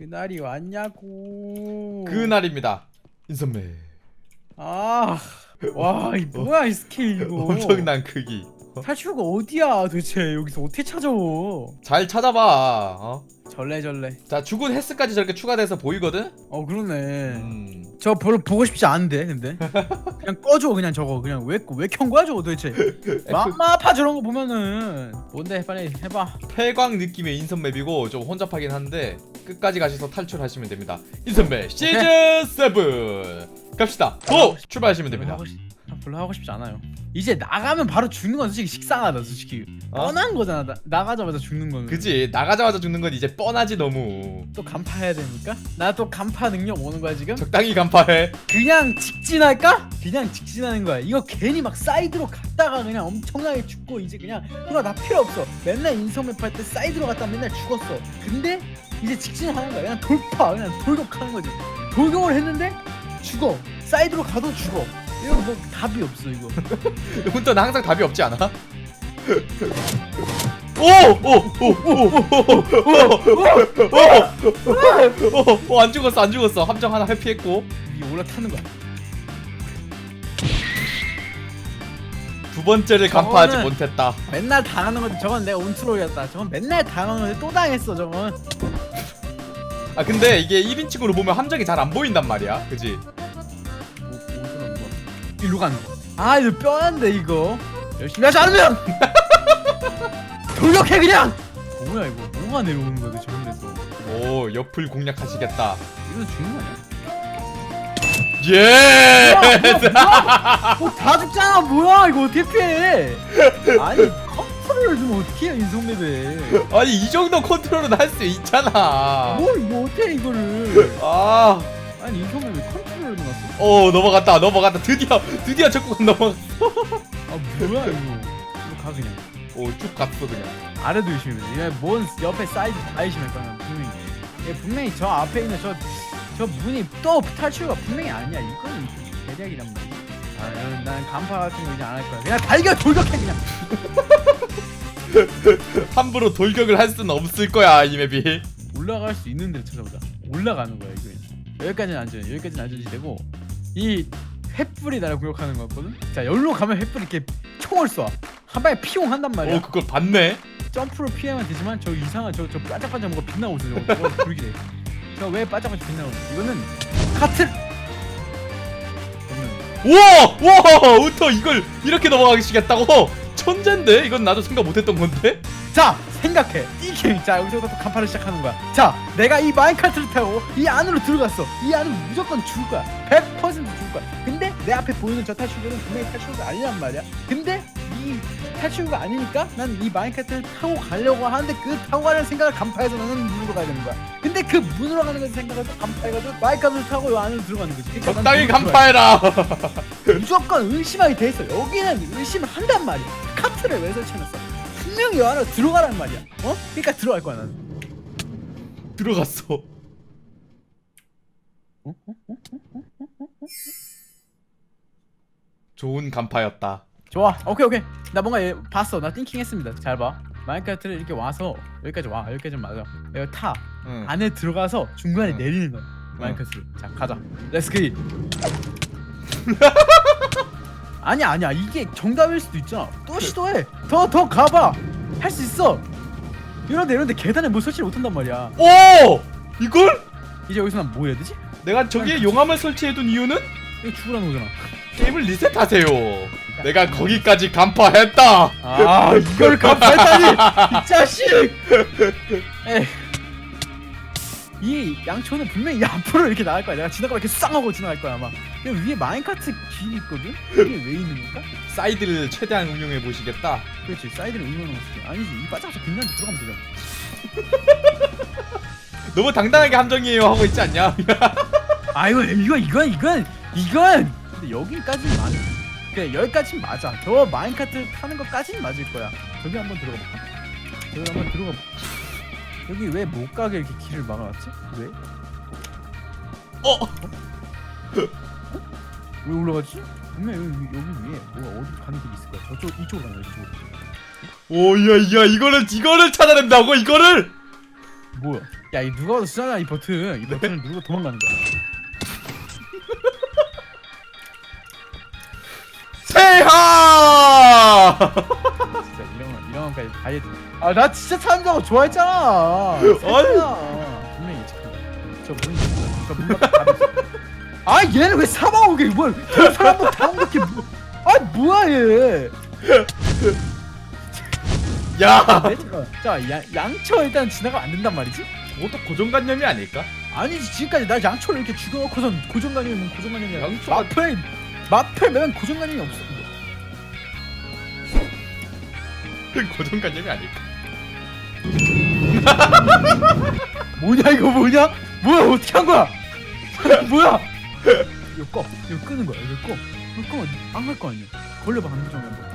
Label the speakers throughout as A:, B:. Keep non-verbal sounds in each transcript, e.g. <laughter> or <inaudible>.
A: 그날이 왔냐고.
B: 그날입니다. 인선매.
A: 아, 와, 이 뭐야 이 스케일 <laughs> 이거.
B: 엄청난 크기.
A: 탈출구가 어디야 도대체 여기서 어떻게 찾아?
B: 잘 찾아봐. 어?
A: 절레절레.
B: 자 죽은 헬스까지 저렇게 추가돼서 보이거든.
A: 어 그러네.
B: 음.
A: 저 별로 보고 싶지 않은데 근데 <laughs> 그냥 꺼줘 그냥 저거 그냥 왜왜켠 거야 저거 도대체 <laughs> 맘마 아파 저런 거 보면은 뭔데 빨리 해봐
B: 폐광 느낌의 인선맵이고 좀 혼잡하긴 한데 끝까지 가셔서 탈출하시면 됩니다. 인선맵 시즌 7 갑시다. 고 출발하시면
A: 별로
B: 됩니다.
A: 싶, 별로 하고 싶지 않아요 이제 나가면 바로 죽는 건 솔직히 식상하다 솔직히
B: 어?
A: 뻔한 거잖아 나, 나가자마자 죽는 거는
B: 그지 나가자마자 죽는 건 이제 뻔하지 너무.
A: 또 간파해야 되니까 나 또 간파 능력 오는 거야 지금
B: 적당히 간파해.
A: 그냥 직진할까? 그냥 직진하는 거야. 이거 괜히 막 사이드로 갔다가 그냥 엄청나게 죽고 이제 그냥 그거 나 필요 없어. 맨날 인성맵 할 때 사이드로 갔다 맨날 죽었어. 근데 이제 직진하는 거야. 그냥 돌파, 그냥 돌격하는 거지. 돌격을 했는데 죽어. 사이드로 가도 죽어. 이거 뭐 답이 없어 이거.
B: 혼자는 항상 답이 없지 않아? 오오오오오오오오안 죽었어 안 죽었어 함정 하나 회피했고
A: 이 올라타는 거야.
B: 두 번째를 간파하지
A: 저거는-
B: 못했다
A: 맨날 당하는 건데 저건 내가 온트롤이었다. 저건 맨날 당하는 건데 또 당했어 저건.
B: 아 근데 이게 1인칭으로 보면 함정이 잘 안 보인단 말이야 그지?
A: 일로 가는 거. 아 이거 뼈한데 이거. 열심히 하지 않으면 <laughs> 돌격해 그냥. 뭐야 이거? 뭐가 내려오는 거야 도대체 혼내서?
B: 오 옆을 공략하시겠다
A: 이거 죽는 거 아니야?
B: 예!
A: 뭐다 <laughs> 죽잖아 뭐야 이거 어떻게 피해? 아니 컨트롤 좀 어떻게 해 인성맵에?
B: 아니 이 정도 컨트롤은 할 수 있잖아
A: 뭘 이거 어떻게 해 이거를?
B: 아,
A: 아니 인성맵에 컨트롤을 넣었어?
B: 오 넘어갔다 넘어갔다 드디어 드디어 적국은 넘어갔어
A: 아 뭐야 이거? 이거 가 그냥.
B: 오쭉 갔어 그냥
A: 아래도 열심히 해. 얘뭔 옆에 사이드 다 열심히 할 거야 분명히. 얘 분명히 저 앞에 있는 저 저 문이 또 탈출가 분명히 아니야. 이거는 대략이란 말이야. 아, 이건 난 간파 같은 거 이제 안 할 거야. 그냥 달겨 돌격해 그냥. <laughs>
B: 함부로 돌격을 할 수는 없을 거야 이 맵이
A: 올라갈 수 있는 데를 찾아보자. 올라가는 거야 이거. 여기까지는 안전. 여기까지는 안전이 되고 이 횃불이 나를 공격하는 거 같거든. 자 여기로 가면 횃불 이렇게 총을 쏴. 한 방에 피용 한단 말이야.
B: 오 그걸 봤네
A: 점프로 피하면 되지만 저 이상한 저 저 반짝반짝 뭐가 빛나고 있어 저거 저거 불길해 저왜 반짝반짝 빛나고 있어 이거는 카트
B: 우와 우와 우터 이걸 이렇게 넘어가시겠다고? 천재인데? 이건 나도 생각 못했던 건데?
A: 자 생각해. 이 게임. 자 여기서부터 또 간판을 시작하는 거야. 자 내가 이 마인카트를 타고 이 안으로 들어갔어. 이 안은 무조건 죽을 거야. 100% 죽을 거야. 근데 내 앞에 보이는 저 탈출구는 분명히 탈출구가 아니란 말이야. 근데 이 탈출구가 아니니까 난 이 마인카트를 타고 가려고 하는데 그 타고 가는 생각을 간파해서 나는 문으로 가야 되는 거야 근데 그 문으로 가는 걸 생각해서 간파해가지고 마인카트를 타고 이 안으로 들어가는 거지 그러니까 난
B: 적당히
A: 문으로
B: 간파해라
A: 들어가야 무조건 의심하게 돼 있어 여기는 의심을 한단 말이야 카트를 왜 설치해놨어 분명히 이 안으로 들어가란 말이야 어? 그러니까 들어갈 거야 나는
B: 들어갔어 좋은 간파였다
A: 좋아. 오케이 오케이. 나 뭔가 얘 봤어. 나 띵킹 했습니다. 잘봐. 마인크래프트를 이렇게 와서 여기까지 와. 여기까지 맞아. 여기 타.
B: 응.
A: 안에 들어가서 중간에
B: 응.
A: 내리는 거야 마인크래프트를. 자 가자. 렛츠기 <laughs> 아니야 아니야. 이게 정답일 수도 있잖아. 또 시도해. 더 더 가봐. 할 수 있어. 이런데 이런데 계단에 뭐 설치를 못한단 말이야.
B: 오! 이걸?
A: 이제 여기서 난 뭐 해야 되지?
B: 내가 저기에 용암을 설치해둔 이유는?
A: 이거 죽으라는 거잖아.
B: 게임을 리셋하세요 내가 거기까지 간파했다.
A: 아 이걸 간파했다니 이 자식! 에이. 이 양초는 분명히 앞으로 이렇게 나갈 거야. 내가 지나가면 이렇게 쌍 하고 지나갈 거야 아마. 여기 위에 마인카트 길 있거든? 이게 왜 있는 걸까?
B: 사이드를 최대한 응용해 보시겠다.
A: 그렇지 사이드를 응원하는 거지. 아니지 이 바짝바짝 빛나는 데 들어가면 되잖아. <laughs>
B: 너무 당당하게 함정이에요 하고 있지 않냐? <laughs>
A: 아 이거 이건 이건 이건 이건! 근데 여기까지는 맞아 그래 여기까지는 맞아 저 마인카트 타는 것까지는 맞을 거야 저기 한번 들어가 볼까 저기 한번 들어가 봐 여기 왜 못 가게 이렇게 길을 막아놨지? 왜?
B: 어
A: 왜 올라가지? 분명 여기, 여기 위에 뭐가 어디 가는 길이 있을 거야 저쪽 이쪽으로 가는 거야 이쪽으로
B: 오야 야 이거를 이거를 찾아낸다고 이거를
A: 뭐야? 야, 이 누가 봐도 쓰잖아 이 버튼. 이 버튼을 누르고 도망가는 거야.
B: 세하!
A: 진짜 이런 거 이런 거까지 다 해도. 아, 나 진짜 참자고 좋아했잖아. <laughs> 새끼야. 분명히 예측한다. 저 문, 저문 밖에 있어. 아, 얘는 왜 사망 오게 뭘? 저 사람도 다 오게 뭐? 아, 뭐야 얘? <laughs>
B: 야!
A: 네, 잠깐. 자, 양, 양초 일단 지나가면 안 된단 말이지?
B: 그것도 고정관념이 아닐까?
A: 아니지 지금까지 나 양초를 이렇게 죽여놓고선 고정관념이면 고정관념이야
B: 양초가-
A: 마플 마플 매면 고정관념이 없어
B: 고정관념이 아닐까? <laughs>
A: 뭐냐 이거 뭐냐? 뭐야 어떻게 한 거야? <laughs> 뭐야? 이거 꺼. 이거 끄는 거야 이거 꺼. 이거 꺼. 안갈 거 아니야. 걸려봐 한 정도 한번.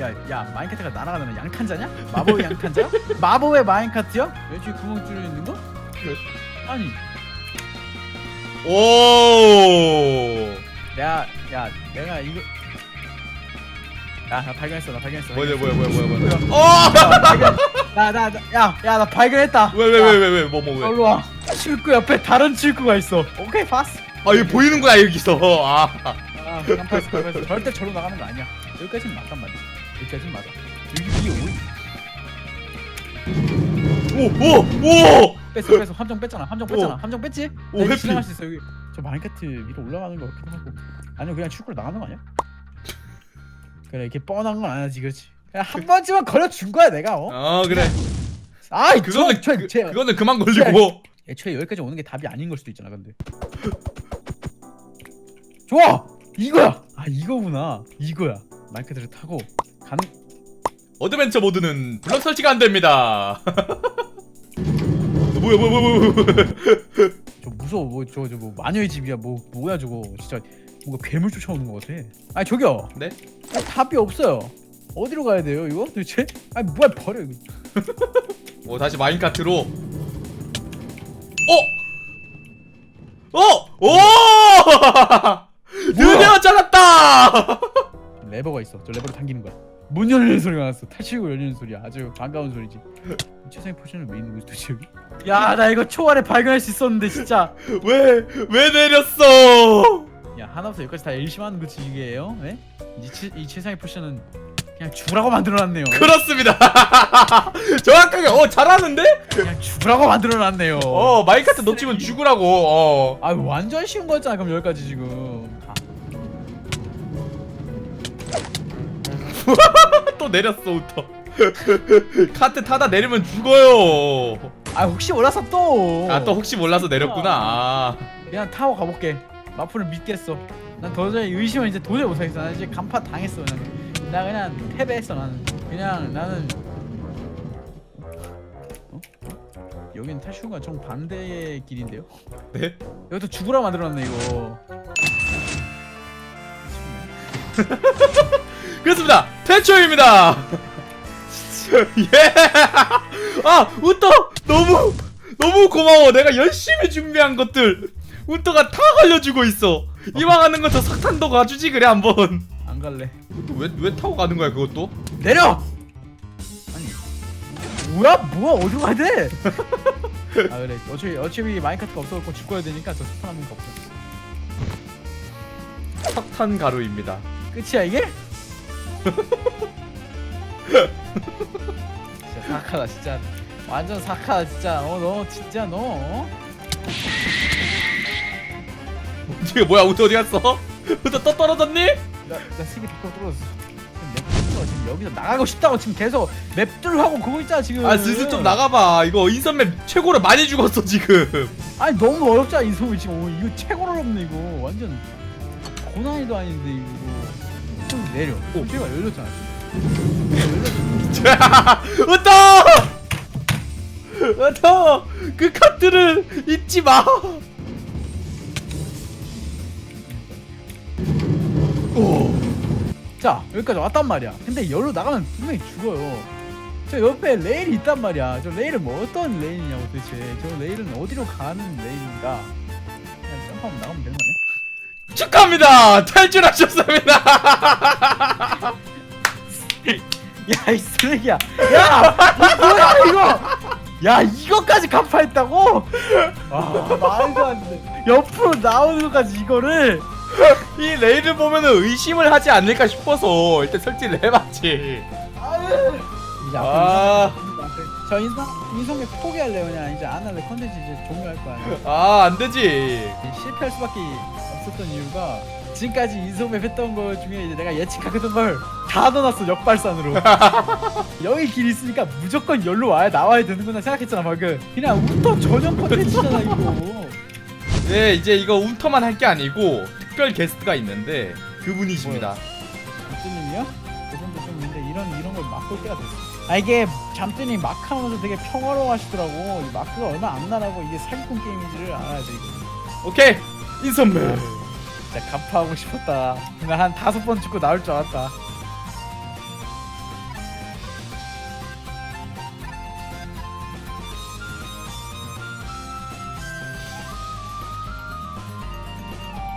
A: 야야 마인카트가 날아가면 양탄자냐? 마법의 양탄자야 <laughs> 마법의 마인카트야 왼쪽에 구멍 뚫려 있는 거? 아니.
B: 오!
A: 내가 야 내가 이거 야나 발견했어 나 발견했어
B: 뭐야 뭐야. 뭐야 뭐야 뭐야? 어!
A: 나나야야 나 발견했다
B: 왜왜 왜 왜 왜 뭐 뭐 왜?
A: 얼로 와 출구 옆에 다른 출구가 있어 오케이 봤어
B: 아 이거 보이는구나 여기서. 아.
A: 아 깜빡했어 깜빡했어 절대 저로 나가는 거 아니야 여기까지는 맞단 말이야 여기까지는 맞아 여기 위에 오이
B: 오! 오! 오!
A: 뺐어 뺐어 함정 뺐잖아 함정 뺐잖아
B: 오.
A: 함정 뺐지
B: 오,
A: 나 이제
B: 해피.
A: 지나갈 수 있어 여기 저 마인카트 위로 올라가는 거 같기도 하고 아니면 그냥 출구로 나가는 거 아니야 그래 이렇게 뻔한 건 아니지 그렇지 그냥 한 번쯤은 걸어준 거야 내가 어?
B: 어 그래.
A: 아이
B: 그거는
A: 저,
B: 그,
A: 제,
B: 그거는 그만 걸리고.
A: 애초에 여기까지 오는 게 답이 아닌 걸 수도 있잖아 근데 좋아 이거야 아 이거구나 이거야 마이크들을 타고 가는
B: 어드벤처 모드는 블럭 설치가 안 됩니다. <laughs> 뭐야 뭐야 뭐야 뭐야.
A: 저 무서워 뭐 저 저뭐 마녀의 집이야 뭐 뭐야 저거 진짜 뭔가 괴물 쫓아오는 것 같아 아 저기요
B: 네?
A: 아, 답이 없어요 어디로 가야 돼요 이거 도대체 아 뭐야 버려 이거
B: 오 <laughs> 다시 마인카트로. 어? 어? 오! <laughs> 드디어 잘랐다! <laughs>
A: 레버가 있어 저 레버를 당기는 거야 문 열리는 소리가 났어 탈출구 열리는 소리야 아주 반가운 소리지 최상의 포션을 왜 있는 거지 도대체 여기 야 나 이거 초반에 발견할 수 있었는데 진짜
B: 왜, 왜 내렸어?
A: 야 하나부터 여기까지 다 열심히 하는 거지 이게요 예? 이, 최, 이 최상의 포션은 그냥 죽으라고 만들어놨네요
B: 그렇습니다. <laughs> 정확하게, 어, 잘하는데?
A: 그냥 죽으라고 만들어놨네요
B: 어, 마인카트 놓치면 죽으라고, 어.
A: 아 완전 쉬운 거였잖아 그럼 여기까지 지금 아, <laughs>
B: 또 내렸어, 우터. <laughs> 카트 타다 내리면 죽어요.
A: 아 혹시 몰라서 또
B: 아, 또 혹시 몰라서 내렸구나. 아.
A: 그냥 타고 가볼게 마프를 믿겠어 난 도저히 의심을 이제 도저히 못하겠어 난 이제 간판 당했어 그냥 나 그냥 패배했어 나는 그냥 나는 어? 여기는 탈출과 정 반대의 길인데요
B: 네?
A: 여기도 죽으라 만들어놨네 이거 <laughs>
B: 그렇습니다. 퇴초입니다. <laughs> 예. 아, 우터 너무 너무 고마워. 내가 열심히 준비한 것들 우터가 다 알려주고 있어. 이왕 하는 거저 석탄도 가주지 그래 한번.
A: 안 갈래
B: 왜 왜 타고 가는 거야 그것도?
A: 내려! 아니 뭐야 뭐야 어디로 가야 돼? <laughs> 아 그래 어차피 어차피 마인카트가 없어갖고 죽어야 되니까 저 스폰 하는 거 없어
B: 석탄 가루입니다.
A: 끝이야 이게? <laughs> 진짜 사악하다 진짜 완전 사악하다 진짜 어너 진짜 너 어?
B: 이게 뭐야 우터 어디 갔어? <laughs> 우터 또 떨어졌니?
A: 나나 세계 밖으로 떨어졌어 지금 맵 뚫어 지금 여기서 나가고 싶다고 지금 계속 맵들 하고 그거 있잖아 지금
B: 아 슬슬 좀 나가봐. 이거 인선맵 최고로 많이 죽었어 지금.
A: 아니 너무 어렵잖아 이 소리 지금 어, 이거 최고로 어렵네 이거 완전 고난이도 아닌데 이거 좀 내려 오 제가 열렸잖아 지금! <laughs>
B: 우터! 그 카트를 잊지 마.
A: 자 여기까지 왔단 말이야. 근데 여기로 나가면 분명히 죽어요. 저 옆에 레일이 있단 말이야. 저 레일은 뭐 어떤 레일이냐고 도대체. 저 레일은 어디로 가는 레일인가. 그냥 점프하면 나가면 되는 거 아니야?
B: 축하합니다. 탈출하셨습니다. <laughs>
A: 야 이 쓰레기야. 야 이거 뭐야 이거? 야 이거까지 간파했다고? 아 말도 안돼. 옆으로 나오는 것까지 이거를 <laughs>
B: 이 레이를 보면은 의심을 하지 않을까 싶어서 일단 설치를 해봤지.
A: 이제
B: 아.
A: 인성, 앞에. 저 인성 인성에 포기할래요 그냥 이제 안 할래 컨텐츠 이제 종료할 거야
B: 아, 안 되지.
A: 실패할 수밖에 없었던 이유가 지금까지 인소맵 했던 거 중에 이제 내가 예측하던 걸 다 넣어놨어 역발산으로 <laughs> 여기 길 있으니까 무조건 열로 와야 나와야 되는구나 생각했잖아 방금 그냥 운터 전용 컨텐츠잖아 이거
B: 네, 이제 이거 운터만 할 게 아니고 특별 게스트가 있는데 그분이십니다.
A: 잠들님이요? 그 정도 좀 있는데 이런 이런 걸 막을 때가 됐어 아 이게 잠들님 마크 하면서 되게 평화로워 하시더라고 이 마크가 얼마 안 나라고 이게 사기꾼 게임인지를 알아야 돼 이거
B: 오케이, 인선맨.
A: 진짜 간파하고 싶었다 근데 한 다섯 번 죽고 나올 줄 알았다